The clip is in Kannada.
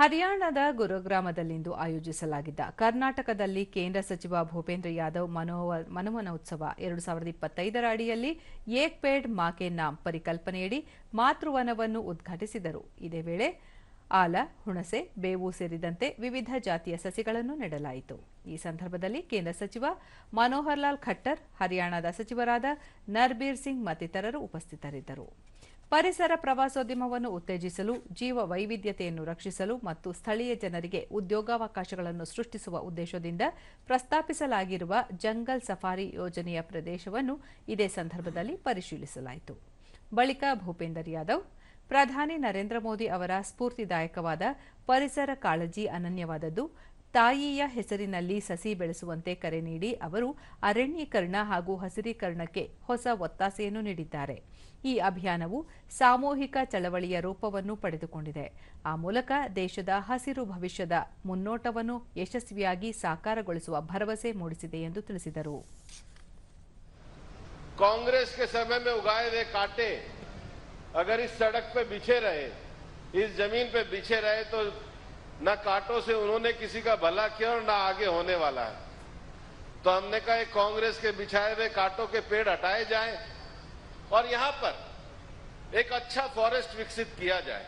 ಹರಿಯಾಣದ ಗುರುಗ್ರಾಮದಲ್ಲಿಂದು ಆಯೋಜಿಸಲಾಗಿದ್ದ ಕರ್ನಾಟಕದಲ್ಲಿ ಕೇಂದ್ರ ಸಚಿವ ಭೂಪೇಂದ್ರ ಯಾದವ್ ಮನೋವ- ಮನವನೋತ್ಸವ ಎರಡು ಸಾವಿರದ ಇಪ್ಪತ್ತೈದರ ಅಡಿಯಲ್ಲಿ ಏಕ್ ಪೇಡ್ ಮಾಕೆ ನಾಮ್ ಪರಿಕಲ್ಪನೆಯಡಿ ಮಾತೃವನವನ್ನು ಉದ್ಘಾಟಿಸಿದರು. ಇದೇ ವೇಳೆ ಆಲ, ಹುಣಸೆ, ಬೇವು ಸೇರಿದಂತೆ ವಿವಿಧ ಜಾತಿಯ ಸಸಿಗಳನ್ನು ನೆಡಲಾಯಿತು. ಈ ಸಂದರ್ಭದಲ್ಲಿ ಕೇಂದ್ರ ಸಚಿವ ಮನೋಹರ್ ಲಾಲ್ ಖಟ್ಟರ್, ಹರಿಯಾಣದ ಸಚಿವರಾದ ನರ್ಬೀರ್ ಸಿಂಗ್ ಮತ್ತಿತರರು ಉಪಸ್ಥಿತರಿದ್ದರು. ಪರಿಸರ ಪ್ರವಾಸೋದ್ಯಮವನ್ನು ಉತ್ತೇಜಿಸಲು ಜೀವ ವೈವಿಧ್ಯತೆಯನ್ನು ರಕ್ಷಿಸಲು ಮತ್ತು ಸ್ಥಳೀಯ ಜನರಿಗೆ ಉದ್ಯೋಗಾವಕಾಶಗಳನ್ನು ಸೃಷ್ಟಿಸುವ ಉದ್ದೇಶದಿಂದ ಪ್ರಸ್ತಾಪಿಸಲಾಗಿರುವ ಜಂಗಲ್ ಸಫಾರಿ ಯೋಜನೆಯ ಪ್ರದೇಶವನ್ನು ಇದೇ ಸಂದರ್ಭದಲ್ಲಿ ಪರಿಶೀಲಿಸಲಾಯಿತು. ಬಳಿಕ ಭೂಪೇಂದರ್ ಯಾದವ್ ಪ್ರಧಾನಿ ನರೇಂದ್ರ ಮೋದಿ ಅವರ ಸ್ಫೂರ್ತಿದಾಯಕವಾದ ಪರಿಸರ ಕಾಳಜಿ ಅನನ್ಯವಾದದ್ದು. ತಾಯಿಯ ಹೆಸರಿನಲ್ಲಿ ಸಸಿ ಬೆಳೆಸುವಂತೆ ಕರೆ ನೀಡಿ ಅವರು ಅರಣ್ಯೀಕರಣ ಹಾಗೂ ಹಸಿರೀಕರಣಕ್ಕೆ ಹೊಸ ಒತ್ತಾಸೆಯನ್ನು ನೀಡಿದ್ದಾರೆ. ಈ ಅಭಿಯಾನವು ಸಾಮೂಹಿಕ ಚಳವಳಿಯ ರೂಪವನ್ನು ಪಡೆದುಕೊಂಡಿದೆ. ಆ ಮೂಲಕ ದೇಶದ ಹಸಿರು ಭವಿಷ್ಯದ ಮುನ್ನೋಟವನ್ನು ಯಶಸ್ವಿಯಾಗಿ ಸಾಕಾರಗೊಳಿಸುವ ಭರವಸೆ ಮೂಡಿಸಿದೆ ಎಂದು ತಿಳಿಸಿದರು. ಕಾಂಗ್ರೆಸ್ अगर इस सड़क पे बिछे रहे, इस ज़मीन पे बिछे रहे तो न कांटों से उन्होंने किसी का भला किया और न आगे होने वाला है। तो हमने कहा कांग्रेस के बिछाए हुए कांटों के पेड़ हटाए जाएँ और यहाँ पर एक अच्छा फॉरेस्ट विकसित किया जाए।